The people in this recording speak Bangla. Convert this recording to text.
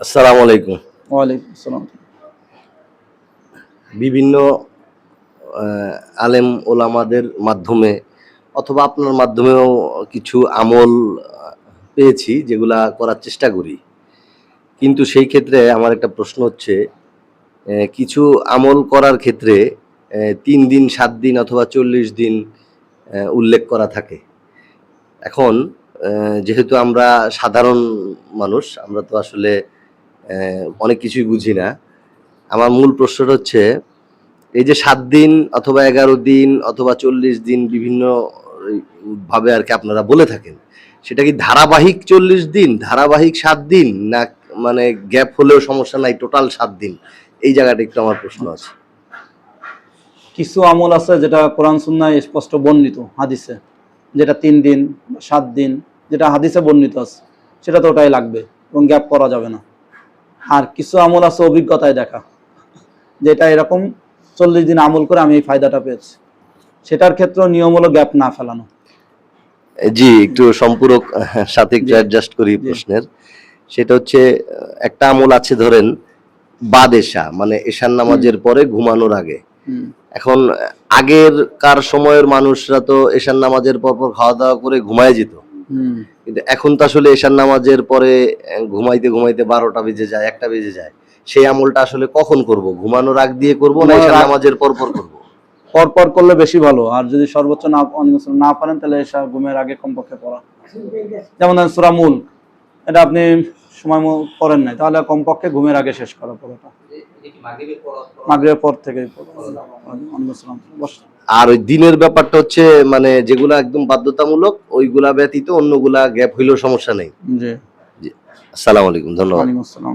আসসালামু আলাইকুম। ওয়ালাইকুম আসসালাম। বিভিন্ন আলেম ওলামাদের মাধ্যমে অথবা আপনার মাধ্যমেও কিছু আমল পেয়েছি যেগুলা করার চেষ্টা করি। কিন্তু সেই ক্ষেত্রে আমার একটা প্রশ্ন হচ্ছে কিছু আমল করার ক্ষেত্রে তিন দিন সাত দিন অথবা চল্লিশ দিন উল্লেখ করা থাকে। এখন যেহেতু আমরা সাধারণ মানুষ আমরা তো আসলে অনেক কিছুই বুঝি না। আমার মূল প্রশ্নটা হচ্ছে, এই যে সাত দিন অথবা এগারো দিন অথবা চল্লিশ দিন বিভিন্ন ভাবে আর কি আপনারা বলে থাকেন, সেটা কি ধারাবাহিক চল্লিশ দিন, ধারাবাহিক সাত দিন, না মানে গ্যাপ হলেও সমস্যা নাই, টোটাল সাত দিন? এই জায়গাটা একটু আমার প্রশ্ন আছে। কিছু আমল আছে যেটা কোরআন সুন্নায় স্পষ্ট বর্ণিত হাদিসে, যেটা তিন দিন, সাত দিন, যেটা হাদিসে বর্ণিত আছে, সেটা তো ওটাই লাগবে এবং গ্যাপ করা যাবে না। আর কিছু আমল আছে অভিজ্ঞতায় দেখা। যেটা এরকম চল্লিশ দিন আমল করে আমি এই ফায়দাটা পেয়েছি। সেটার ক্ষেত্রে নিয়ম হলো গ্যাপ না ফেলানো। জি একটু সম্পূরক আহ, সাথে একটু অ্যাডজাস্ট করি প্রশ্নের। সেটা হচ্ছে একটা আমল আছে ধরেন বাদ এশা মানে এশার নামাজের পরে ঘুমানোর আগে। এখন আগের কার সময়ের মানুষরা তো এশার নামাজের পর পর খাওয়া দাওয়া করে ঘুমায় যেত। কিন্তু এখন তো আসলে এশার নামাজের পরে ঘুমাইতে ঘুমাইতে বারোটা বেজে যায় একটা বেজে যায়। সেই আমলটা আসলে কখন করব? ঘুমানোর আগ দিয়ে করব না এশার নামাজের পর পর করব? পর পর করলে বেশি ভালো। আর যদি সর্বোচ্চ না না পারেন তাহলে এসা ঘুমের আগে কমপক্ষে পড়া। যেমন ধরেন সূরা মূল এটা আপনি সময় মতো পড়েন নাই তাহলে কমপক্ষে ঘুমের আগে শেষ করা পড়াটা। মাগরিবের পর? থেকে আর ওই দিনের ব্যাপারটা হচ্ছে মানে যেগুলা একদম বাধ্যতামূলক ওইগুলা ব্যতীত অন্যগুলা গ্যাপ হইলেও সমস্যা নেই। জি। আসসালামু আলাইকুম ধন্যবাদ। আসসালাম।